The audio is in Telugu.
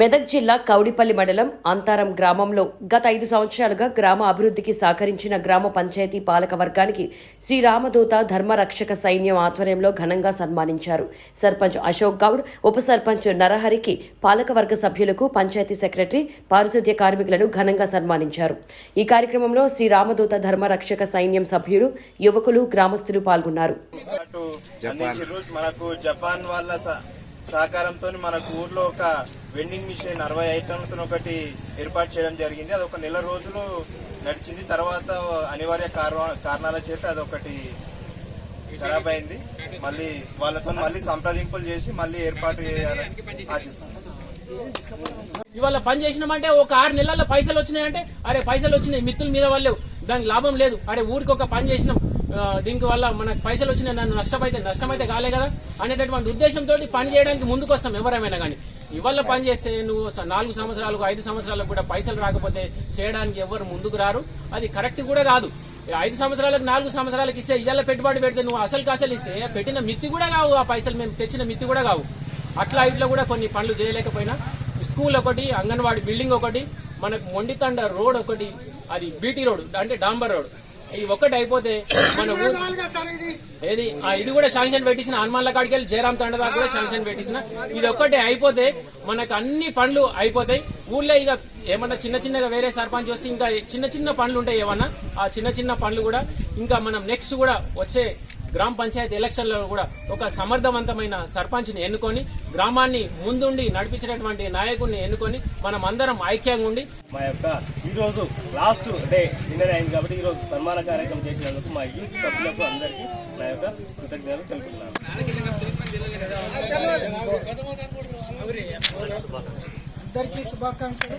మెదక్ జిల్లా కౌడిపల్లి మండలం అంతారం గ్రామంలో గత ఐదు సంవత్సరాలుగా గ్రామ అభివృద్ధికి సహకరించిన గ్రామ పంచాయతీ పాలక వర్గానికి శ్రీరామదూత ధర్మరక్షక సైన్యం ఆధ్వర్యంలో ఘనంగా సన్మానించారు. సర్పంచ్ అశోక్ గౌడ్ ఉప సర్పంచ్ నరహరికి పాలకవర్గ సభ్యులకు పంచాయతీ సెక్రటరీ పారిశుద్ధ్య కార్మికులను ఘనంగా సన్మానించారు. ఈ కార్యక్రమంలో శ్రీరామదూత ధర్మరక్షక సైన్యం సభ్యులు యువకులు గ్రామస్తులు పాల్గొన్నారు. మనకు జపాన్ వాళ్ళ సహకారంతో మనకు ఊర్లో ఒక వెండింగ్ మిషన్ అరవై ఐటమ్లతో ఒకటి ఏర్పాటు చేయడం జరిగింది. అది ఒక నెల రోజులు నడిచింది. తర్వాత అనివార్య కారణాల చేత అదొకటి ఖరాబ్ అయింది. మళ్ళీ వాళ్ళతో మళ్ళీ సంప్రదింపులు చేసి మళ్ళీ ఏర్పాటు చేయాలని ఆశిస్తున్నాం. ఇవాళ పని చేసినామంటే ఒక ఆరు నెలల్లో పైసలు వచ్చినాయంటే అరే పైసలు వచ్చినాయి మిత్రుల మీద వాళ్ళు దానికి లాభం లేదు. అరే ఊరికి ఒక పని చేసినాం. దీనివల్ల మనకు పైసలు వచ్చిన నన్ను నష్టమైతే నష్టమైతే కాలే కదా అనేటటువంటి ఉద్దేశంతో పని చేయడానికి ముందుకు వస్తాం ఎవరైనా కానీ. ఇవాళ పని చేస్తే నువ్వు నాలుగు సంవత్సరాలకు ఐదు సంవత్సరాలకు కూడా పైసలు రాకపోతే చేయడానికి ఎవరు ముందుకు రారు? అది కరెక్ట్ కూడా కాదు. ఐదు సంవత్సరాలకు నాలుగు సంవత్సరాలకు ఇస్తే ఇవాళ పెట్టుబడి పెడితే నువ్వు అసలు కాసలు ఇస్తే పెట్టిన మిత్తి కూడా కావు ఆ పైసలు మేము తెచ్చిన మిత్తి కూడా కావు. అట్లా ఇట్లా కూడా కొన్ని పనులు చేయలేకపోయినా స్కూల్ ఒకటి అంగన్వాడీ బిల్డింగ్ ఒకటి మనకు మొండితండ రోడ్ ఒకటి అది బీటీ రోడ్ అంటే డాంబర్ రోడ్. ఈ ఒక్కటి అయిపోతే మన ఊరు ఏది? ఇది కూడా శాంక్షన్ పెట్టించిన హనుమాన్ల కాడికి వెళ్ళి జయరామ్ తండ దాకా కూడా శాంక్షన్ పెట్టించిన. ఇది ఒక్కటి అయిపోతే మనకు అన్ని పనులు అయిపోతాయి. ఊళ్ళో ఇక ఏమన్నా చిన్న చిన్నగా వేరే సర్పంచ్ వస్తే ఇంకా చిన్న చిన్న పనులు ఉంటాయి ఏమన్నా. ఆ చిన్న చిన్న పనులు కూడా ఇంకా మనం నెక్స్ట్ కూడా వచ్చే గ్రామ పంచాయతీ ఎలక్షన్లలో కూడా ఒక సమర్థవంతమైన సర్పంచ్ని ఎన్నుకొని గ్రామాన్ని ముందుండి నడిపించినటువంటి నాయకుడిని ఎన్నుకొని మనం అందరం ఐక్యంగా ఉండి మా యొక్క ఈ రోజు లాస్ట్ డే డిన్నర్ అయింది కాబట్టి ఈ రోజు సన్మాన కార్యక్రమం చేసినందుకు మా యూత్ సభ్యులకు అందరికీ నా యొక్క కృతజ్ఞతలు తెలుపుతున్నాను. అందరికీ శుభాకాంక్షలు.